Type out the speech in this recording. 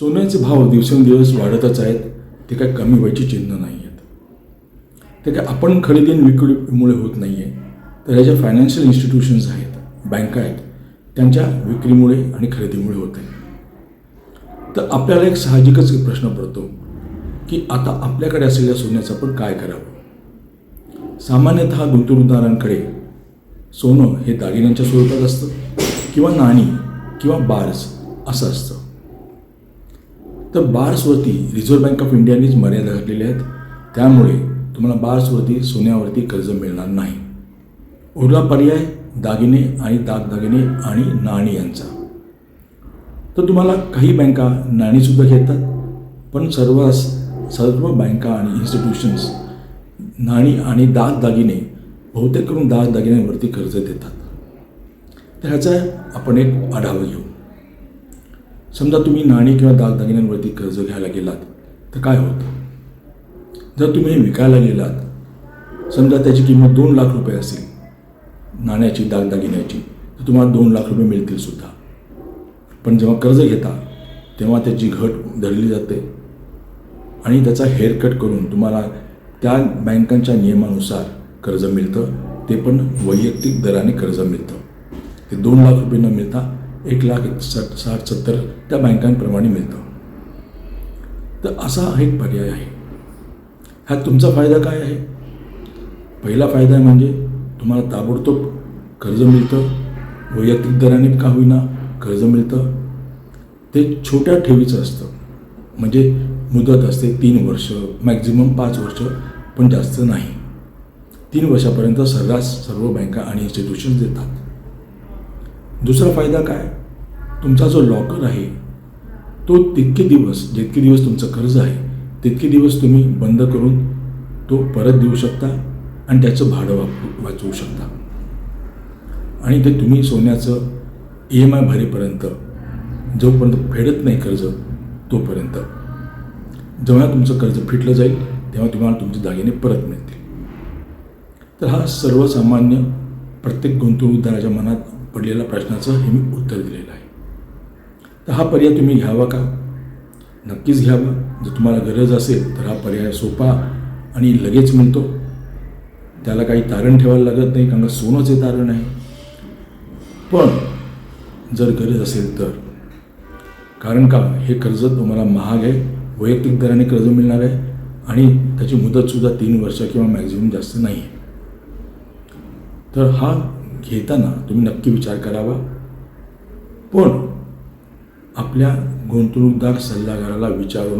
सोन्याचे भाव दिवसेंदिवस वाढतच आहेत. ते काय कमी व्हायची चिन्ह नाही आहेत ते काय आपण खरेदी आणि विक्रीमुळे होत नाही आहे तर ह्या ज्या फायनान्शियल इन्स्टिट्यूशन्स आहेत बँका आहेत त्यांच्या विक्रीमुळे आणि खरेदीमुळे होत आहे तर आपल्याला एक साहजिकच प्रश्न पडतो की आता आपल्याकडे असलेल्या सोन्याचं आपण काय करावं? सामान्यतः गुंतवणूकदारांकडे सोनं हे दागिन्यांच्या स्वरूपात असतं किंवा नाणी किंवा बार्स असं असतं. तर बार्सवरती रिझर्व्ह बँक ऑफ इंडियानेच मर्यादा घातलेल्या आहेत. त्यामुळे तुम्हाला बार्सवरती सोन्यावरती कर्ज मिळणार नाही. उरला पर्याय दागिने आणि दागदागिने आणि नाणी यांचा. तर तुम्हाला काही बँका नाणीसुद्धा घेतात पण सर्व सर्व बँका आणि इन्स्टिट्यूशन्स नाणी आणि दागदागिने बहुतेक करून दागदागिन्यांवरती कर्ज देतात. तर ह्याचा आपण एक आढावा घेऊ. समजा तुम्ही नाणी किंवा दागदागिन्यांवरती कर्ज घ्यायला गेलात तर काय होतं? जर तुम्ही हे विकायला गेलात समजा त्याची किंमत दोन लाख रुपये असेल नाण्याची दागदागिन्याची तर तुम्हाला दोन लाख रुपये मिळतील सुद्धा. पण जेव्हा कर्ज घेता तेव्हा त्याची घट धरली जाते. आणि त्याचा हेअरकट करून तुम्हाला त्या बँकांच्या नियमानुसार कर्ज मिळतं ते पण वैयक्तिक दराने कर्ज मिळतं. ते दोन लाख रुपये न मिळता एक लाख साठ साठ सत्तर त्या बँकांप्रमाणे मिळतं. तर असा एक पर्याय आहे. ह्यात तुमचा फायदा काय आहे? पहिला फायदा म्हणजे तुम्हाला ताबडतोब कर्ज मिळतं. वैयक्तिक दराने का होईना कर्ज मिळतं. ते छोट्या ठेवीचं असतं. म्हणजे मुदत असते तीन वर्ष मॅक्झिमम पाच वर्ष पण जास्त नाही. तीन वर्षापर्यंत सर्रास सर्व बँका आणि इन्स्टिट्यूशन्स देतात. दुसरा फायदा काय? तुमचा जो लॉकर आहे तो तितके दिवस जितके दिवस तुमचं कर्ज आहे तितके दिवस तुम्ही बंद करून तो परत देऊ शकता आणि त्याचं भाडं वाप वाचवू शकता. आणि ते तुम्ही सोन्याचं ई एम आय भरेपर्यंत जोपर्यंत फेडत नाही कर्ज तोपर्यंत. जेव्हा तुमचं कर्ज फिटलं जाईल तेव्हा तुम्हाला तुमचे दागिने परत मिळतील. तर हा सर्वसामान्य प्रत्येक गुंतवणूकदाराच्या मनात पडलेल्या प्रश्नाचं हे मी उत्तर दिलेलं आहे. तर हा पर्याय तुम्ही घ्यावा का? नक्कीच घ्यावा. जर तुम्हाला गरज असेल तर हा पर्याय सोपा आणि लगेच मिळतो त्याला काही तारण ठेवायला लागत नाही कारण सोनंच हे तारण आहे. पण जर गरज असेल तर. कारण का? हे कर्ज तुम्हाला महाग आहे वैयक्तिक दराने कर्ज मिळणार आहे आणि त्याची मुदतसुद्धा तीन वर्ष किंवा मॅक्झिमम जास्त नाही आहे. तर हा घेताना तुम्ही नक्की विचार करावा. पण आपल्या गुंतवणूकदार सल्लागाराला विचारूनच